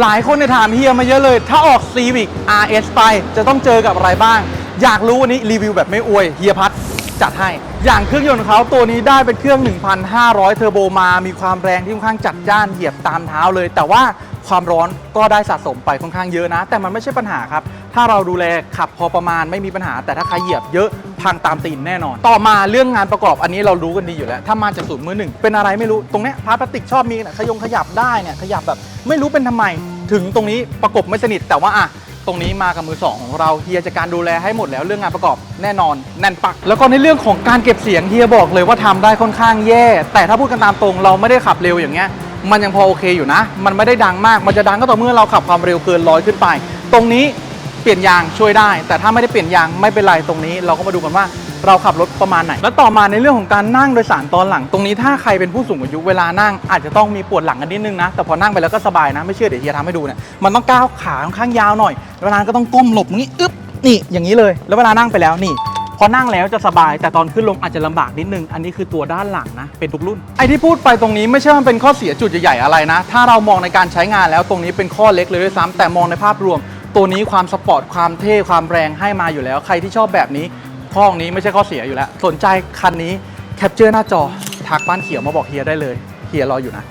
หลายคนเนี่ยถามเฮียมาเยอะเลย ถ้าออก Civic RS ไปจะต้องเจอกับอะไรบ้าง อยากรู้วันนี้รีวิวแบบไม่อวยเฮียพัดจัดให้ อย่างเครื่องยนต์ของเขาตัวนี้ได้เป็นเครื่อง 1,500 เทอร์โบมา มีความแรงที่ค่อนข้างจัดจ้านเหยียบตามเท้าเลย แต่ว่าความร้อนก็ได้สะสมไปค่อนข้างเยอะนะ แต่มันไม่ใช่ปัญหาครับ ถ้าเราดูแลขับพอประมาณไม่มีปัญหา แต่ถ้าใครเหยียบเยอะ พังตามตีนแน่นอน ต่อมาเรื่องงานประกอบอันนี้เรารู้กันดีอยู่แล้วถ้ามาจากศูนย์มือหนึ่งเป็นอะไรไม่รู้ตรงเนี้ยพลาสติกชอบมีนะขยงขยับได้เนี่ยขยับแบบไม่รู้เป็นทำไม ถึงตรงนี้ประกบไม่สนิทแต่ว่าอะตรงนี้มากับมือสองของเราเฮียจะการดูแลให้หมดแล้วเรื่องงานประกอบแน่นอนแน่นปัก แล้วก็ในเรื่องของการเก็บเสียงเฮียบอกเลยว่าทำได้ค่อนข้างแย่ แต่ถ้าพูดกันตามตรงเราไม่ได้ขับเร็วอย่างเงี้ยมันยังพอโอเคอยู่นะ มันไม่ได้ดังมากมันจะดังก็ต่อเมื่อเราขับความเร็วเกินร้อยขึ้นไป ตรงนี้ เปลี่ยนยางช่วยได้ แต่ถ้าไม่ได้เปลี่ยนยางไม่เป็นไรตรงนี้ เราก็มาดูกันว่าเราขับรถประมาณไหน แล้วต่อมาในเรื่องของการนั่งโดยสารตอนหลัง ตรงนี้ถ้าใครเป็นผู้สูงอายุเวลานั่งอาจจะต้องมีปวดหลังกันนิดนึงนะ แต่พอนั่งไปแล้วก็สบายนะ ไม่เชื่อเดี๋ยวเฮียทำให้ดูเนี่ย มันต้องก้าวขาค่อนข้างยาวหน่อย เวลาก็ต้องก้มหลบงนี้อึ๊บ นี่อย่างนี้เลย แล้วเวลานั่งไปแล้วนี่พอนั่งแล้วจะสบาย แต่ตอนขึ้นลงอาจจะลำบากนิดนึง อันนี้คือตัวด้านหลังนะ เป็นทุกรุ่น ไอที่พูดไปตรงนี้ไม่ใช่ว่ามันเป็นข้อเสียจุดใหญ่ๆอะไรนะ ถ้าเรามองในการใช้งานแล้วตรงนี้เป็นข้อเล็กเลยด้วยซ้ำแต่มองในภาพรวม ตัวนี้ความสปอร์ตความเท่ความแรงให้มาอยู่แล้ว ใครที่ชอบแบบนี้ข้องนี้ไม่ใช่ข้อเสียอยู่แล้ว สนใจคันนี้แคปเจอร์หน้าจอทักบ้านเขียวมาบอกเฮียได้เลยเฮียรออยู่นะ